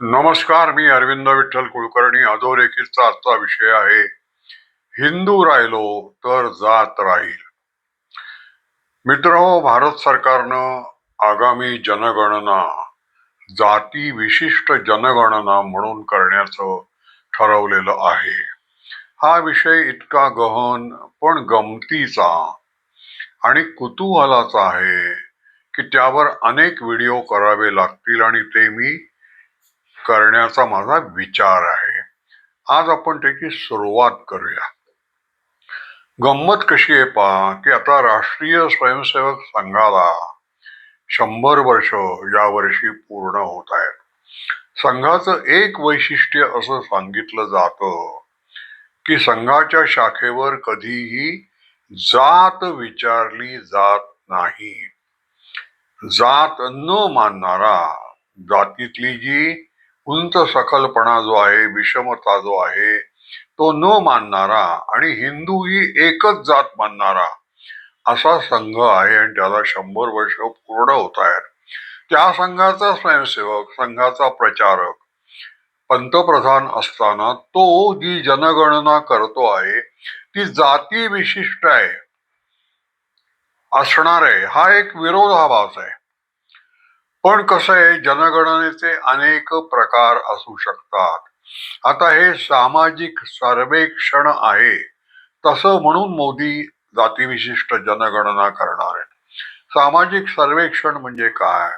नमस्कार मी अरविंद विठ्ठल कुलकर्णी. अधोरेखितचा आजचा विषय आहे हिंदू राहिलो तर जात राहील. मित्र भारत सरकारनं आगामी जनगणना जाती विशिष्ट जनगणना म्हणून करण्याचं ठरवलेलं आहे. हा विषय इतका गहन पण गमतीचा आणि कुतूहलाचा आहे की त्यावर अनेक व्हिडिओ करावे लागतील आणि ते मी करण्याचा माझा विचार आहे. आज आपण त्याची सुरुवात करूया. गंमत कशी आहे पहा की आता राष्ट्रीय स्वयंसेवक संघाला शंभर वर्ष या वर्षी पूर्ण होत आहेत. संघाचं एक वैशिष्ट्य असं सांगितलं जातं की संघाच्या शाखेवर कधीही जात विचारली जात नाही. जात न मानणारा जातीतली जी उंच सखलपणा जो आहे विषमता जो आहे तो न मानणारा आणि हिंदू ही एकच जात मानणारा असा संघ आहे आणि त्याला शंभर वर्ष पूर्ण होत आहेत. त्या संघाचा स्वयंसेवक संघाचा प्रचारक पंतप्रधान असताना तो जी जनगणना करतो आहे ती जाती विशिष्ट आहे. असणार आहे. हा एक विरोधाभास आहे. पण कसं आहे जनगणनेचे अनेक प्रकार असू शकतात. आता हे सामाजिक सर्वेक्षण आहे. तसं म्हणून मोदी जातीविशिष्ट जनगणना करणार आहे सामाजिक सर्वेक्षण म्हणजे काय?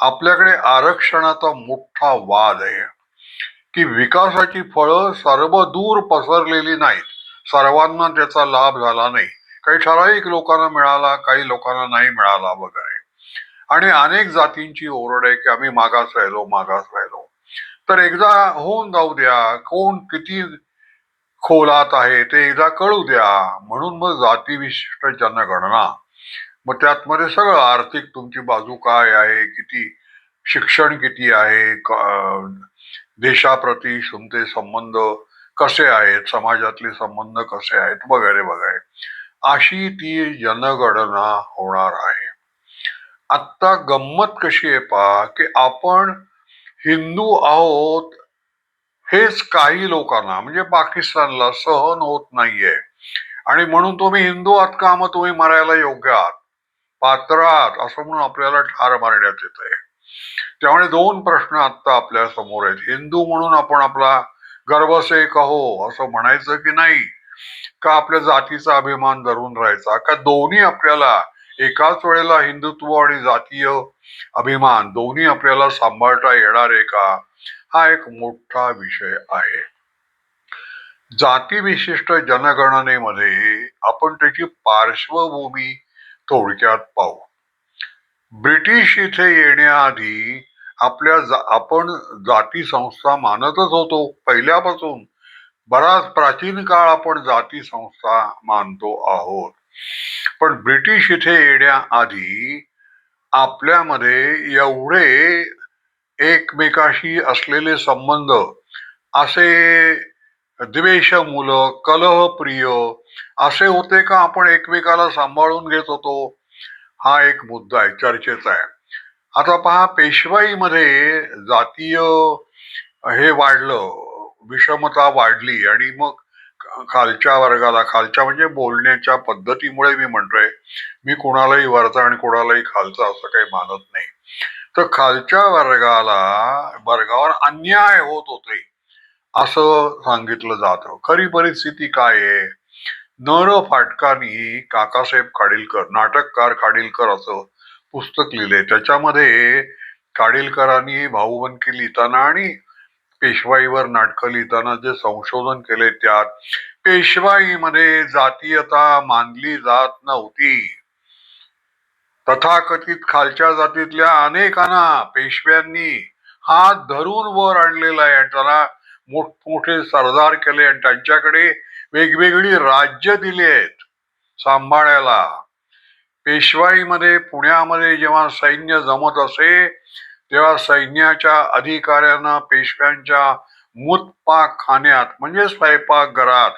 आपल्याकडे आरक्षणाचा मोठा वाद आहे. की विकासाची फळं सर्वदूर पसरलेली नाहीत. सर्वांना त्याचा लाभ झाला नाही. काही ठराविक लोकांना मिळाला काही लोकांना नाही मिळाला वगैरे. आणि अनेक जातींची ओरड आहे की आम्ही मागास राहिलो मागास राहिलो. तर एकदा होऊन जाऊ द्या कोण किती खोलात आहे ते एकदा कळू द्या. म्हणून मग जातीविशिष्ट जनगणना मग त्यात मध्ये सगळं आर्थिक तुमची बाजू काय आहे किती शिक्षण किती आहे देशाप्रती तुमचे संबंध कसे आहेत समाजातले संबंध कसे आहेत वगैरे वगैरे. अशी ती जनगणना होणार आहे. आत्ता गंमत कशी आहे पहा की आपण हिंदू आहोत हेच काही लोकांना म्हणजे पाकिस्तानला सहन होत नाहीये. आणि म्हणून तुम्ही हिंदू आहात का? मग तुम्ही मरायला योग्य आहात. पात्र आहात असं म्हणून आपल्याला ठार मारण्यात येत आहे. त्यामुळे दोन प्रश्न आत्ता आपल्यासमोर आहेत. हिंदू म्हणून आपण आपला गर्व से कहो असं म्हणायचं की नाही? का आपल्या जातीचा अभिमान धरून राहायचा? का दोन्ही आपल्याला एकाच वेळेला हिंदुत्व आणि जातीय अभिमान दोन्ही आपल्याला सांभाळता येणार आहे का? हा एक मोठा विषय आहे. जातीविशिष्ट जनगणनेमध्ये आपण त्याची पार्श्वभूमी थोडक्यात पाहू. ब्रिटिश इथे येण्याआधी आपल्या जा- आपण जाती संस्था मानतच होतो पहिल्यापासून. बराच प्राचीन काळ आपण जाती संस्था मानतो आहोत. पण ब्रिटिश इथे येण्याआधी आपल्यामध्ये एवढे एकमेकाशी असलेले संबंध असे द्वेषमूलक कलहप्रिय असे होते का आपण एकमेकाला सांभाळून घेत होतो? हा एक मुद्दा आहे चर्चेचा आहे. आता पहा पेशवाईमध्ये जातीय हे वाढलं विषमता वाढली आणि मग खालच्या वर्गाला खालच्या म्हणजे बोलण्याच्या पद्धतीमुळे मी म्हणतोय मी कोणालाही वरचा आणि कोणालाही खालचा असं काही मानत नाही. तर खालच्या वर्गाला वर्गावर अन्याय होत होते असं सांगितलं जातं. खरी परिस्थिती काय आहे? नर फाटकानी काकासाहेब खाडीलकर नाटककार खाडीलकर असं पुस्तक लिहिलंय त्याच्यामध्ये खाडीलकरांनी भाऊबंदकी लिहिताना आणि पेशवाईवर नाटकं लिहिताना जे संशोधन केले त्यात पेशवाईमध्ये जातीयता मानली जात नव्हती. तथाकथित खालच्या जातीतल्या अनेकांना पेशव्यांनी हात धरून वर आणलेला आहे. आणि त्याला मोठमोठे सरदार केले आणि त्यांच्याकडे वेगवेगळी राज्य दिली आहेत सांभाळायला. पेशवाईमध्ये पुण्यामध्ये जेव्हा सैन्य जमत असे तेव्हा सैन्याच्या अधिकाऱ्यांना पेशव्यांच्या मुतपाक खाण्यात म्हणजे स्वयंपाकघरात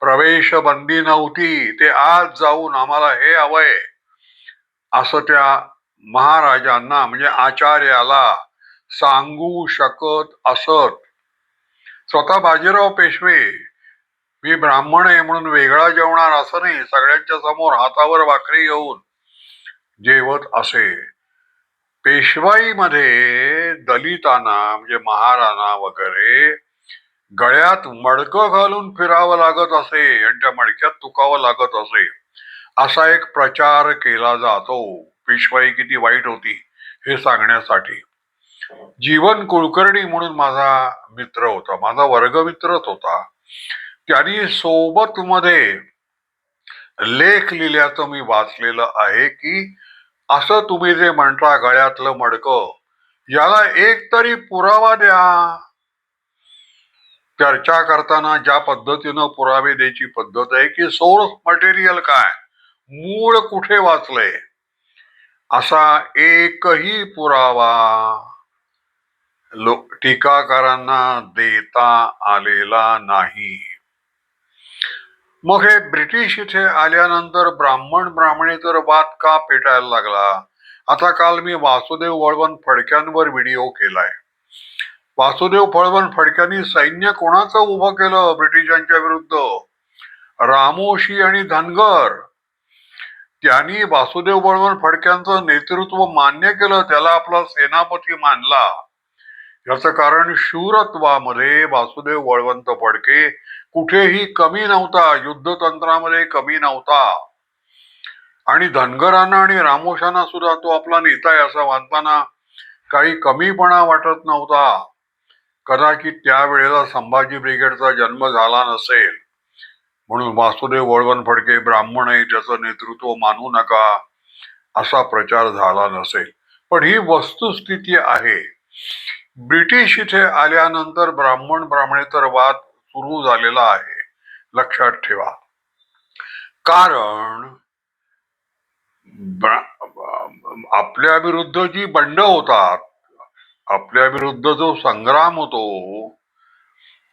प्रवेश बंदी नव्हती. ते आज जाऊन आम्हाला हे हवंय. असं त्या महाराजांना म्हणजे आचार्याला सांगू शकत असत. स्वतः बाजीराव पेशवे मी ब्राह्मण आहे म्हणून वेगळा जेवणार असं नाही. सगळ्यांच्या समोर हातावर भाकरी घेऊन जेवत असे. पेशवाईमध्ये दलितांना म्हणजे महाराणा वगैरे गळ्यात मडकं घालून फिरावं लागत असे आणि त्या मडक्यात तुकावं लागत असे असा एक प्रचार केला जातो. पेशवाई किती वाईट होती हे सांगण्यासाठी. जीवन कुलकर्णी म्हणून माझा मित्र होता माझा वर्गमित्रच होता. त्यांनी सोबत मध्ये लेख लिहिल्याचं मी वाचलेलं आहे की असं तुम्ही जे म्हणता गळ्यातलं मडकं याला एक तरी पुरावा द्या. चर्चा करताना ज्या पद्धतीनं पुरावे द्यायची पद्धत आहे की सोर्स मटेरियल काय? मूळ कुठे वाचलंय? असा एकही पुरावा लो टीकाकारांना देता आलेला नाही. मग हे ब्रिटिश इथे आल्यानंतर ब्राह्मण ब्राह्मणी तर वाद का पेटायला लागला? आता काल मी वासुदेव वळवण फडक्यांवर व्हिडिओ केलाय. वासुदेव फळवण फडक्यांनी सैन्य कोणाचं उभं केलं ब्रिटिशांच्या विरुद्ध? रामोशी आणि धनगर. त्यांनी वासुदेव बळवण फडक्यांचं नेतृत्व मान्य केलं त्याला आपला सेनापती मानला. याचं कारण शूरत्वामध्ये वासुदेव वळवंत फडके कुठेही कमी नव्हता युद्धतंत्रामध्ये कमी नव्हता. आणि धनगरांना आणि रामोशांना सुद्धा तो आपला नेता आहे असं मानताना काही कमीपणा वाटत नव्हता. कदाचित त्यावेळेला संभाजी ब्रिगेडचा जन्म झाला नसेल. म्हणून वासुदेव वळवण फडके ब्राह्मण आहे त्याचं नेतृत्व मानू नका असा प्रचार झाला नसेल. पण ही वस्तुस्थिती आहे. ब्रिटिश इथे आल्यानंतर ब्राह्मण ब्राह्मणेतर वाद सुरू झालेला आहे. लक्षात ठेवा. कारण आपल्या विरुद्ध जी बंड होतात आपल्या विरुद्ध जो संग्राम होतो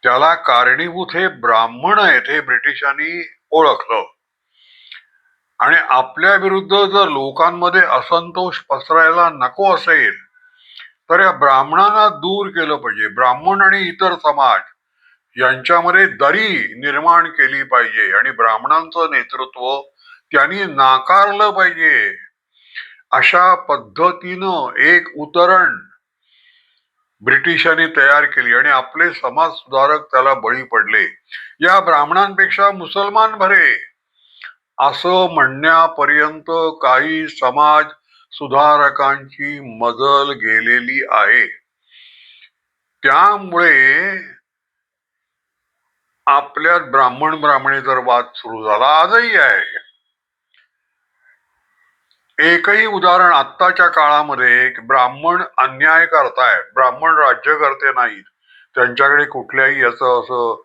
त्याला कारणीभूत हे ब्राह्मण आहेत हे ब्रिटिशांनी ओळखलं. आणि आपल्या विरुद्ध जर लोकांमध्ये असंतोष पसरायला नको असेल तर या ब्राह्मणांना दूर केलं पाहिजे. ब्राह्मण आणि इतर समाज यांच्यामध्ये दरी निर्माण केली पाहिजे आणि ब्राह्मणांचं नेतृत्व त्यांनी नाकारलं पाहिजे. अशा पद्धतीनं एक उतरण ब्रिटिशांनी तयार केली आणि आपले समाज सुधारक त्याला बळी पडले. या ब्राह्मणांपेक्षा मुसलमान भरे. असं म्हणण्यापर्यंत काही समाज सुधारकांची मजल गेलेली आहे. त्यामुळे आपल्यात ब्राह्मण ब्राह्मणी जर वाद सुरू झाला. आजही आहे. एकही उदाहरण आत्ताच्या काळामध्ये एक ब्राह्मण अन्याय करतायत ब्राह्मण राज्यकर्ते नाहीत. त्यांच्याकडे कुठल्याही याचं असं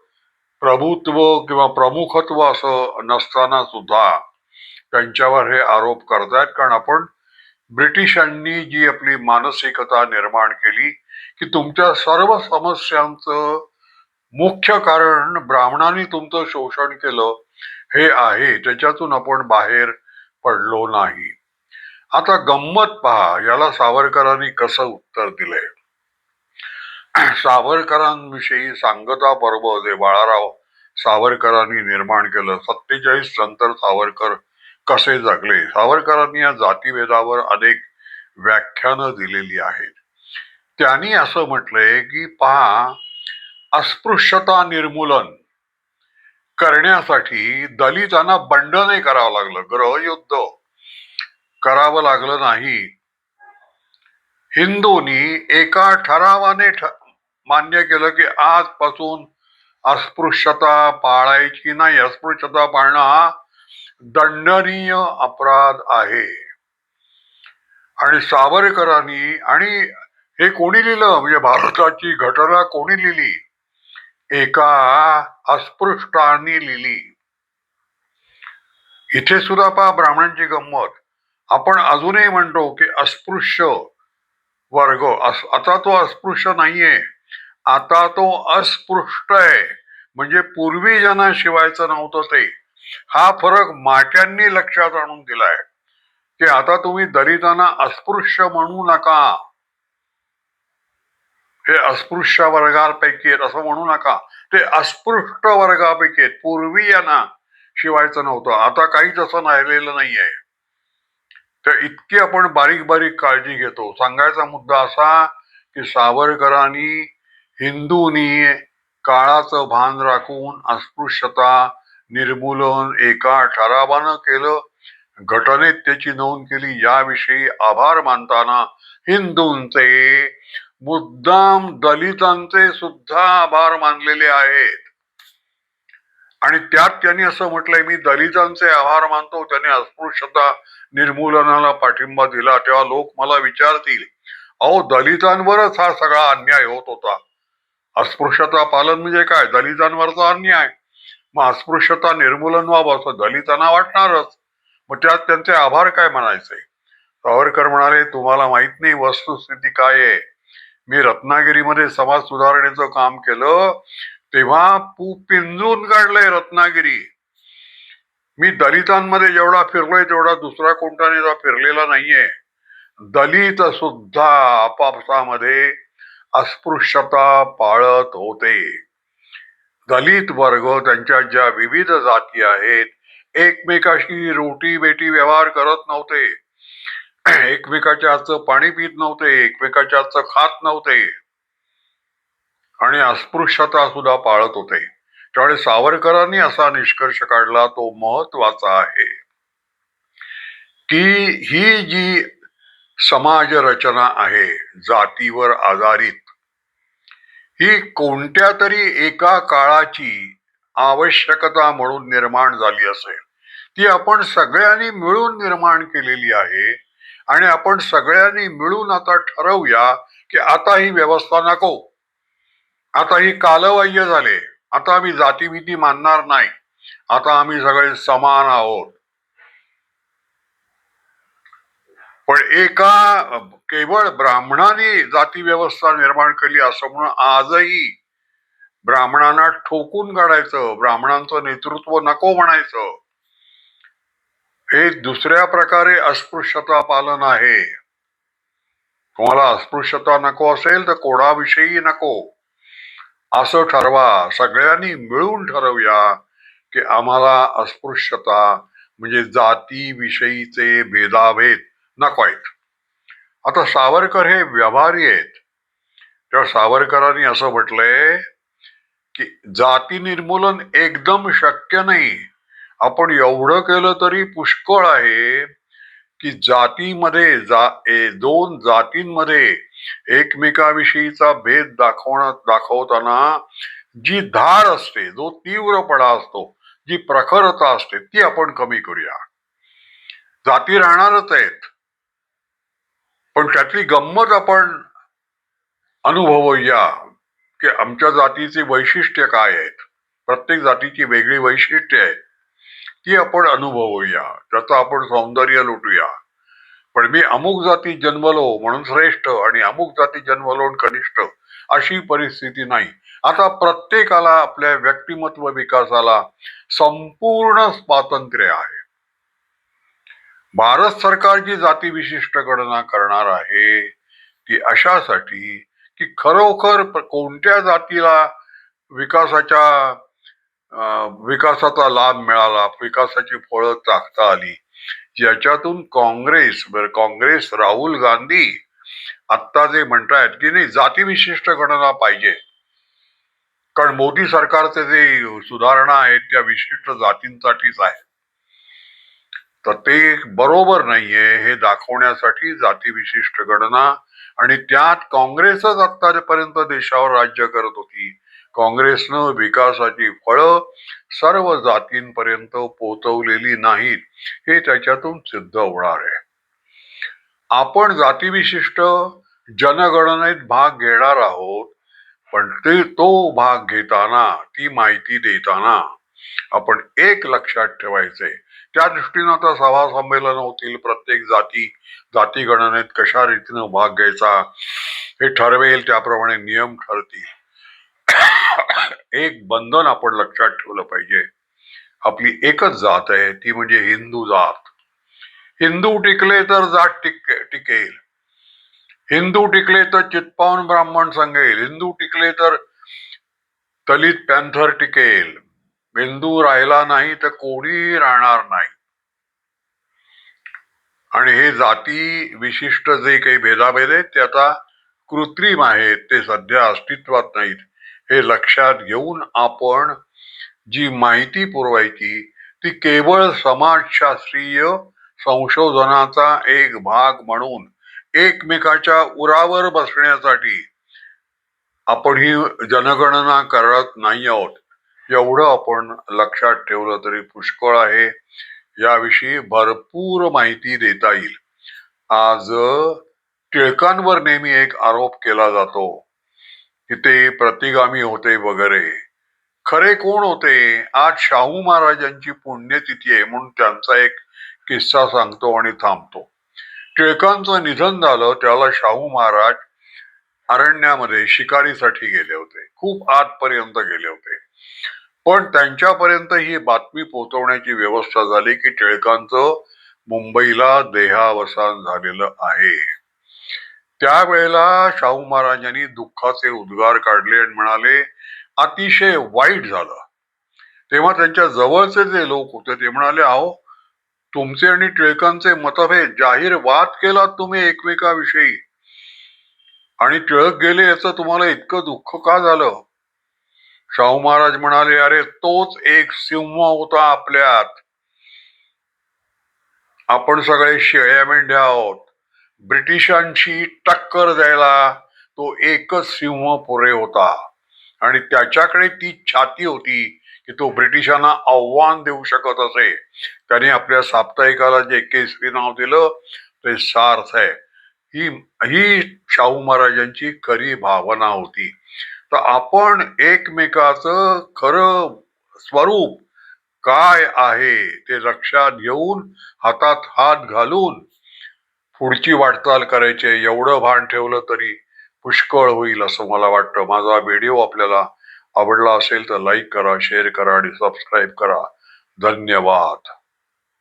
प्रभुत्व किंवा प्रमुखत्व असं नसताना सुद्धा त्यांच्यावर हे आरोप करतायत. कारण आपण ब्रिटिशांनी जी आपली मानसिकता निर्माण केली की तुमच्या सर्व समस्यांचं मुख्य कारण ब्राह्मणांनी तुमचं शोषण केलं हे आहे. त्याच्यातून आपण बाहेर पडलो नाही. आता गंमत पहा. याला सावरकरांनी कसं उत्तर दिलंय? सावरकरांविषयी सांगता पर्व जे बाळाराव सावरकरांनी निर्माण केलं सत्तेचाळीस नंतर सावरकर कसे जगले? सावरकरांनी या जातीभेदावर अनेक व्याख्यानं दिलेली आहेत. त्यांनी असं म्हटलंय की पहा अस्पृश्यता निर्मूलन करण्यासाठी दलितांना बंड नाही करावं लागलं ग्रहयुद्ध करावं लागलं नाही. हिंदूंनी एका ठरावाने ठ मान्य केलं की आजपासून अस्पृश्यता पाळायची नाही. अस्पृश्यता पाळणं हा दंडनीय अपराध आहे. आणि सावरकरांनी आणि हे कोणी लिहिलं? म्हणजे भारताची घटना कोणी लिहिली? एका अस्पृष्टांनी लिहिली. इथे सुद्धा पहा ब्राह्मणांची गंमत. आपण अजूनही म्हणतो की अस्पृश्य वर्ग अस- आता तो अस्पृश्य नाहीये. आता तो अस्पृष्ट आहे. म्हणजे पूर्वी ज्यांना शिवायचं नव्हतं ते. हा फरक माट्यांनी लक्षात आणून दिलाय. की आता तुम्ही दलितांना अस्पृश्य म्हणू नका. हे अस्पृश्य वर्गापैकी आहेत असं म्हणू नका. ते अस्पृष्ट वर्गापैकी आहेत. पूर्वी यांना शिवायचं नव्हतं. आता काहीच असं राहिलेलं नाहीये. तर इतकी आपण बारीक बारीक काळजी घेतो. सांगायचा मुद्दा असा की सावरकरांनी हिंदूंनी काळाचं भान राखून अस्पृश्यता निर्मूलन एका ठरावानं केलं. घटनेत त्याची नोंद केली. याविषयी आभार मानताना हिंदूंचे मुद्दाम दलितांचे सुद्धा आभार मानलेले आहेत. आणि त्यात त्यांनी असं म्हटलंय मी दलितांचे आभार मानतो. त्यांनी अस्पृश्यता निर्मूलनाला पाठिंबा दिला. तेव्हा लोक मला विचारतील अहो दलितांवरच हा सगळा अन्याय होत होता. अस्पृश्यता पालन म्हणजे काय? दलितांवरचा अन्याय. मग अस्पृश्यता निर्मूलन व्हावं असं दलितांना वाटणारच. मग त्यात त्यांचे आभार काय म्हणायचे? सावरकर म्हणाले तुम्हाला माहीत नाही वस्तुस्थिती काय आहे. मी रत्नागिरीमध्ये समाज सुधारणेचं काम केलं तेव्हा पू पिंजून काढलंय रत्नागिरी. मी दलितांमध्ये जेवढा फिरलोय तेवढा दुसरा कोणता नेता फिरलेला नाहीये. दलित सुद्धा आपापसामध्ये अस्पृश्यता पाळत होते. दलित वर्ग त्यांच्या ज्या विविध जाती आहेत एकमेकाशी रोटी बेटी व्यवहार करत नव्हते. एकमेकाच्या हातचं पाणी पित नव्हते एकमेकाच्या हातचं खात नव्हते. आणि अस्पृश्यता सुद्धा पाळत होते. त्यामुळे सावरकरांनी असा निष्कर्ष काढला तो महत्त्वाचा आहे. की ही जी समाज रचना आहे जातीवर आधारित ही कोणत्या तरी एका काळाची आवश्यकता म्हणून निर्माण झाली असेल. ती आपण सगळ्यांनी मिळून निर्माण केलेली आहे आणि आपण सगळ्यांनी मिळून आता ठरवूया की आता ही व्यवस्था नको. आता ही कालबाह्य झाले. आता आम्ही जातीभीती मानणार नाही. आता आम्ही सगळे समान आहोत. पण एका केवळ ब्राह्मणांनी जाती व्यवस्था निर्माण केली असं म्हणून आजही ब्राह्मणांना ठोकून काढायचं ब्राह्मणांचं नेतृत्व नको म्हणायचं हे दुसऱ्या प्रकारे अस्पृश्यता पालन आहे. तुम्हाला अस्पृश्यता नको असेल तर कोणाविषयी नको. असं ठरवा. सगळ्यांनी मिळून ठरवूया की आम्हाला अस्पृश्यता म्हणजे जातीविषयीचे भेदाभेद नको आहेत आता सावरकर हे व्यवहारी आहेत. तेव्हा सावरकरांनी असं म्हटलंय की जाती निर्मूलन एकदम शक्य नाही. आपण एवढं केलं तरी पुष्कळ आहे की जातीमध्ये जा ए, दोन जातींमध्ये एकमेकाविषयीचा भेद दाखवणं दाखवताना जी धार असते जो तीव्रपणा असतो जी प्रखरता असते ती आपण कमी करूया. जाती राहणारच आहेत. पण त्यातली गंमत आपण अनुभवूया की आमच्या जातीची वैशिष्ट्य काय आहेत. प्रत्येक जातीची वेगळी वैशिष्ट्य आहेत. ती आपण अनुभवूया. त्याचं आपण सौंदर्य लुटूया. पण मी अमुक जाती जन्मलो म्हणून श्रेष्ठ आणि अमुक जाती जन्मलो कनिष्ठ अशी परिस्थिती नाही. आता प्रत्येकाला आपल्या व्यक्तिमत्व विकासाला संपूर्ण स्वातंत्र्य आहे. भारत सरकार जी जाती विशिष्ट गणना करणार आहे ती अशासाठी की खरोखर कोणत्या जातीला विकासाच्या विकासाचा लाभ मिळाला विकासाची फळं चाखता आली ज्याच्यातून काँग्रेस काँग्रेस राहुल गांधी आत्ता जे म्हणतायत की नाही जातीविशिष्ट गणना पाहिजे. कारण मोदी सरकारचे जे सुधारणा आहेत त्या विशिष्ट जातींसाठीच आहेत. तर ते बरोबर नाहीये हे दाखवण्यासाठी जातीविशिष्ट गणना आणि त्यात काँग्रेसच आतापर्यंत देशावर राज्य करत होती. काँग्रेसनं विकासाची फळं सर्व जातींपर्यंत पोचवलेली नाहीत हे त्याच्यातून सिद्ध होणार आहे. आपण जातीविशिष्ट जनगणनेत भाग घेणार आहोत पण ते तो भाग घेताना ती माहिती देताना आपण एक लक्षात ठेवायचे त्या दृष्टीनं आता सभा संमेलन होतील प्रत्येक जाती जाती गणनेत कशा रीतीनं भाग घ्यायचा हे ठरवेल. त्याप्रमाणे नियम ठरतील. एक बंधन आपण लक्षात ठेवलं पाहिजे. आपली एकच जात आहे ती म्हणजे हिंदू जात. हिंदू टिकले तर जात टिक टिकेल. हिंदू टिकले तर चित्पावन ब्राह्मण सांगेल हिंदू टिकले तर दलित पॅन्थर टिकेल. बिंदू राहिला नाही तर कोणी राहणार नाही. आणि हे जाती विशिष्ट जे काही भेदाभेद आहेत ते आता कृत्रिम आहेत ते सध्या अस्तित्वात नाहीत. हे लक्षात घेऊन आपण जी माहिती पुरवायची ती केवळ समाजशास्त्रीय संशोधनाचा एक भाग म्हणून एकमेकाच्या उरावर बसण्यासाठी आपण ही जनगणना करत नाही आहोत. एवढं आपण लक्षात ठेवलं तरी पुष्कळ आहे. याविषयी भरपूर माहिती देता येईल. आज टिळकांवर नेहमी एक आरोप केला जातो की ते प्रतिगामी होते वगैरे. खरे कोण होते? आज शाहू महाराजांची पुण्यतिथी आहे म्हणून त्यांचा एक किस्सा सांगतो आणि थांबतो. टिळकांचं निधन झालं त्याला शाहू महाराज अरण्यामध्ये शिकारीसाठी गेले होते. खूप आतपर्यंत गेले होते. पण त्यांच्यापर्यंत ही बातमी पोहोचवण्याची व्यवस्था झाली की टिळकांचं मुंबईला देहावसान झालेलं आहे. त्यावेळेला शाहू महाराजांनी दुःखाचे उद्गार काढले आणि म्हणाले अतिशय वाईट झालं. तेव्हा त्यांच्या जवळचे जे लोक होते ते म्हणाले अहो तुमचे आणि टिळकांचे मतभेद जाहीर वाद केला तुम्ही एकमेकाविषयी. आणि टिळक गेले याचं तुम्हाला इतकं दुःख का झालं? शाहू महाराज म्हणाले अरे तोच एक सिंह होता आपल्यात. आपण सगळे शेळ्या मेंढ्या आहोत. ब्रिटिशांशी टक्कर द्यायला तो एकच सिंह पुरे होता. आणि त्याच्याकडे ती छाती होती की तो ब्रिटिशांना आव्हान देऊ शकत असे. त्याने आपल्या साप्ताहिकाला जे केसरी नाव दिलं ते सार्थ आहे. ही ही शाहू महाराजांची खरी भावना होती. तर आपण एकमेकाचं खरं स्वरूप काय आहे ते लक्षात घेऊन हातात हात घालून पुढची वाटचाल करायची एवढं भान ठेवलं तरी पुष्कळ होईल असं मला वाटतं. माझा व्हिडिओ आपल्याला आवडला असेल तर लाईक करा शेअर करा आणि सबस्क्राईब करा. धन्यवाद.